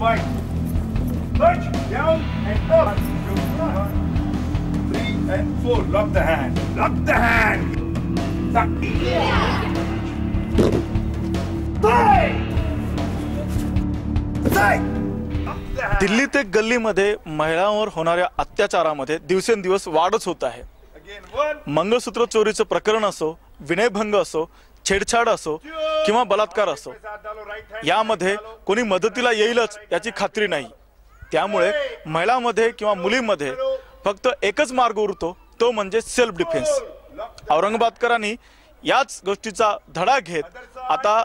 Fight. Punch, down and up. Three and four. Lock the hand. Lock the hand. दिल्लीत एक गल्लीमध्ये महिलांवर होणाऱ्या अत्याचारामध्ये दिवसेंदिवस वाढच होत आहे मंगळसूत्र चोरीचं प्रकरण असो विनयभंग असो छेडछाड असो किंवा बलात्कार असो यामध्ये कोणी मदतीला येईलच याची खात्री नाही. त्यामुळे महिलामध्ये किंवा मुलींमध्ये फक्त एकच मार्ग उरतो तो म्हणजे सेल्फ डिफेन्स औरंगाबादकरांनी याच गोष्टीचा धडा घेत आता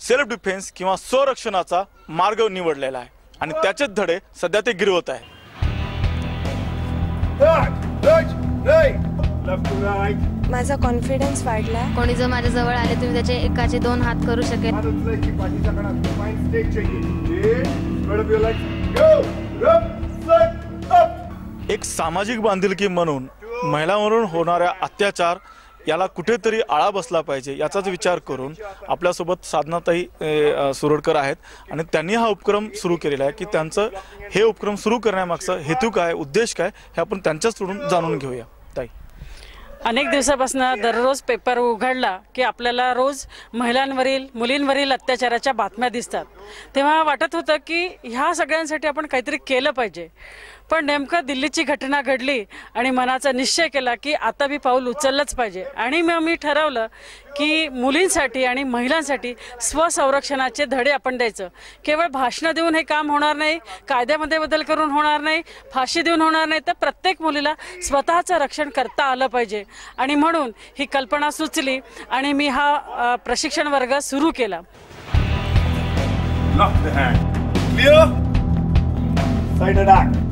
सेल्फ डिफेन्स किंवा स्वरक्षणाचा मार्ग निवडलेला आहे. आणि त्याचेच धडे सध्या ते गिरवत आहे. माझा कॉन्फिडन्स वाढला. कोणी जर माझ्या जवळ आले तुम्ही त्याचे एकाचे दोन हात करू शकेल. एक सामाजिक बांधिलकी म्हणून महिलांवरून होणाऱ्या अत्याचार याला कुठेतरी आळा बसला पाहिजे याचाच विचार करून आपल्यासोबत साधनाताई सुरडकर आहेत. आणि त्यांनी हा उपक्रम सुरू केलेला आहे की त्यांचं हे उपक्रम सुरू करण्यामागचा हेतू काय उद्देश काय हे आपण त्यांच्याचकडून जाणून घेऊया. अनेक दिवसापासून दररोज पेपर उघडला की आपल्याला रोज महिलांवरील मुलींवरील अत्याचाराच्या बातम्या दिसतात. तेव्हा वाटत होतं की ह्या सगळ्यांसाठी आपण काहीतरी केलं पाहिजे. पण नेमकं दिल्लीची घटना घडली आणि मनाचा निश्चय केला की आता मी पाऊल उचललंच पाहिजे आणि मग मी ठरवलं की मुलींसाठी आणि महिलांसाठी स्वसंरक्षणाचे धडे आपण द्यायचं केवळ भाषणं देऊन हे काम होणार नाही कायद्यामध्ये बदल करून होणार नाही फाशी देऊन होणार नाही तर प्रत्येक मुलीला स्वतःचं रक्षण करता आलं पाहिजे आणि म्हणून ही कल्पना सुचली आणि मी हा प्रशिक्षण वर्ग सुरू केला Lock the hand. Clear. Side attack.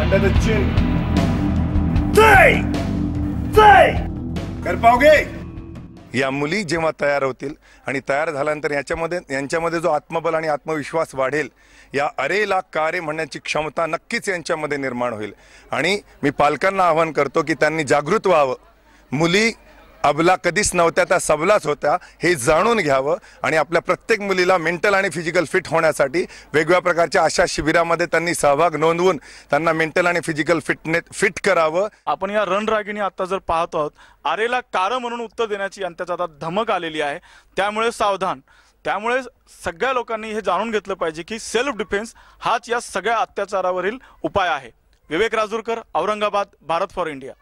The chin. Stay. Stay. कर पाओगे या मुली जेव्हा तयार होतील आणि तयार झाल्यानंतर याच्यामध्ये यांच्यामध्ये जो आत्मबल आणि आत्मविश्वास वाढेल या अरेला कारे म्हणण्याची क्षमता नक्कीच यांच्यामध्ये निर्माण होईल आणि मी पालकांना आवाहन करतो की त्यांनी जागृत व्हावं मुली अबला कधीच नव्हत्या त्या सबलाच होत्या. हे जाणून घ्यावं आणि आपल्या प्रत्येक मुलीला मेंटल आणि फिजिकल फिट होण्यासाठी वेगवेगळ्या प्रकारच्या अशा शिबिरामध्ये त्यांनी सहभाग नोंदवून त्यांना मेंटल आणि फिजिकल फिटने फिट करावं. आपण या रणरागिणी आता जर पाहत आहोत आरेला कार म्हणून उत्तर देण्याची यांच्यात आता धमक आलेली आहे. त्यामुळे सावधान. त्यामुळे सगळ्या लोकांनी हे जाणून घेतलं पाहिजे की सेल्फ डिफेन्स हाच या सगळ्या अत्याचारावरील उपाय आहे. Vivek Rajurkar Aurangabad Bharat for India